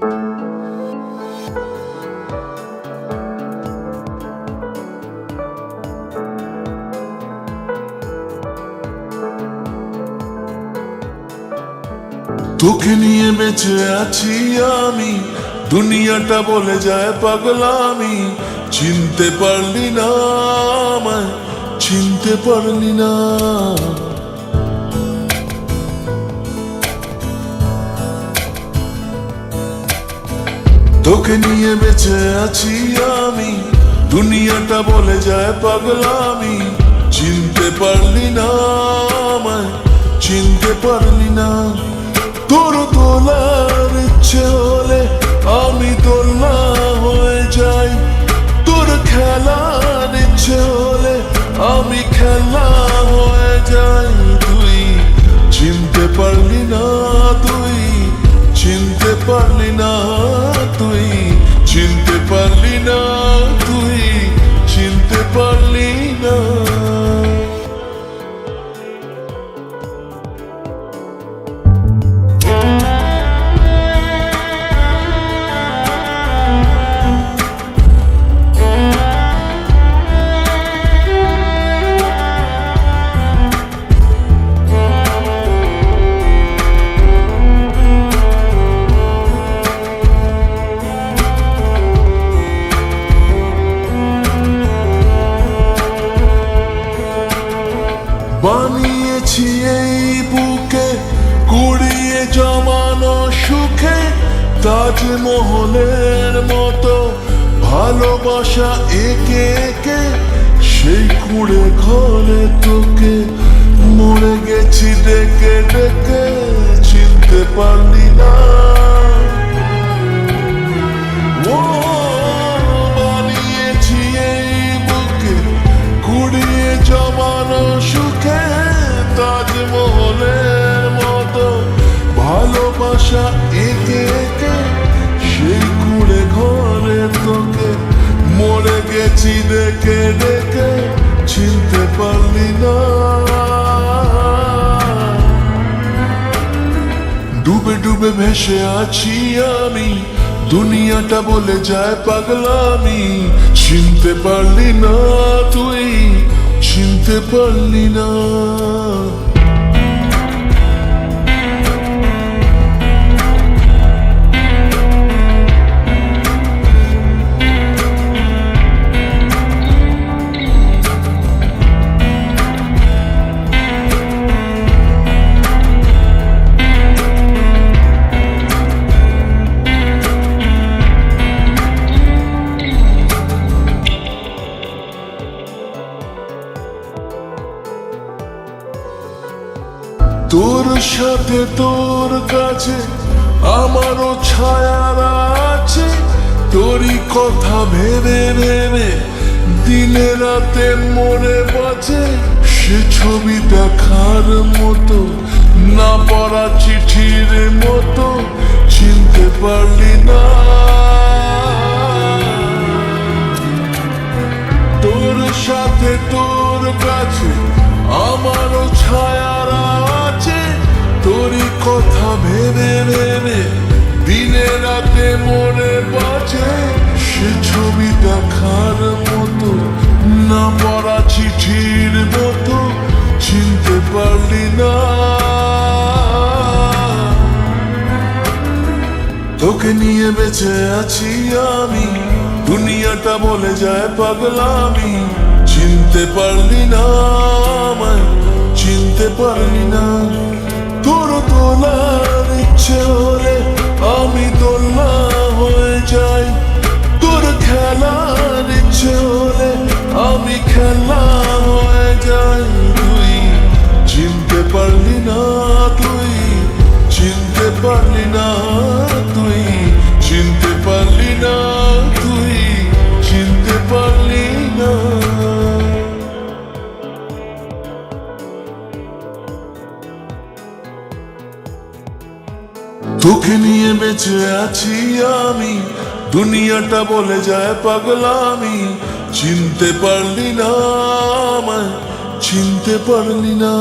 তোকে নিয়ে বেঁচে আছি আমি। দুনিয়াটা বলে যায় পাগলামি। চিনতে পারলি না আমায়, চিনতে পারলি না। তোকে নিয়ে বেঁচে আছি আমি। দুনিয়াটা বলে যায় পাগলামি। চিনতে পারলি না আমায়, চিনতে পারলি না। তোর তোলার ইচ্ছে হলে আমি তোলা হয়ে যাই। তোর খেলার ইচ্ছে হলে আমি খেলা হয়ে যাই। তুই চিনতে পারলি না, তুই চিনতে পারলি না, তুই চিনতে জমানো সুখে তাজমহলের মতো ভালোবাসা একে একে সেই কুড়ে ঘরে তোকে মরে গেছি ডেকে ডেকে চিনতে পারলি না। ভালোবাসা একে একে কুড়ে ঘরে তোকে। মরে গেছি ডেকে ডেকে, চিনতে পারলি না। ডুবে ডুবে ভেসে আছি আমি, দুনিয়াটা বলে যায় পাগলামি। চিনতে পারলি না তুই, চিনতে পারলি না। তোর সাথে তোর কাছে আমারও ছায়ার আছে। তোরই কথা ভেবে ভেবে দিনে রাতে মরে বাজে সে ছবি দেখার মতো, না পড়া চিঠির মতো চিনতে পারলি না। তোর সাথে তোর কাছে কথা ভেবে ভেবে দিনে রাতে মনে বাজে, সে ছবি দেখার মতো না পড়া চিঠির মতো চিনতে পারলি না। তোকে নিয়ে বেঁচে আছি আমি, দুনিয়াটা বলে যায় পাগলামি। চিনতে পারলি না আমায়, চিনতে পারলি না। তোর তোলার ইচ্ছে হলে আমি দোলনা হয়ে যাই। তোর খেলার ইচ্ছে হলে আমি খেলা হয়ে যাই। তুই চিনতে পারলি না, তুই চিনতে পারলি না। তোকে নিয়ে বেঁচে আছি আমি। দুনিয়াটা বলে যায় পাগলামি। চিনতে পারলি না আমায়, চিনতে পারলি না।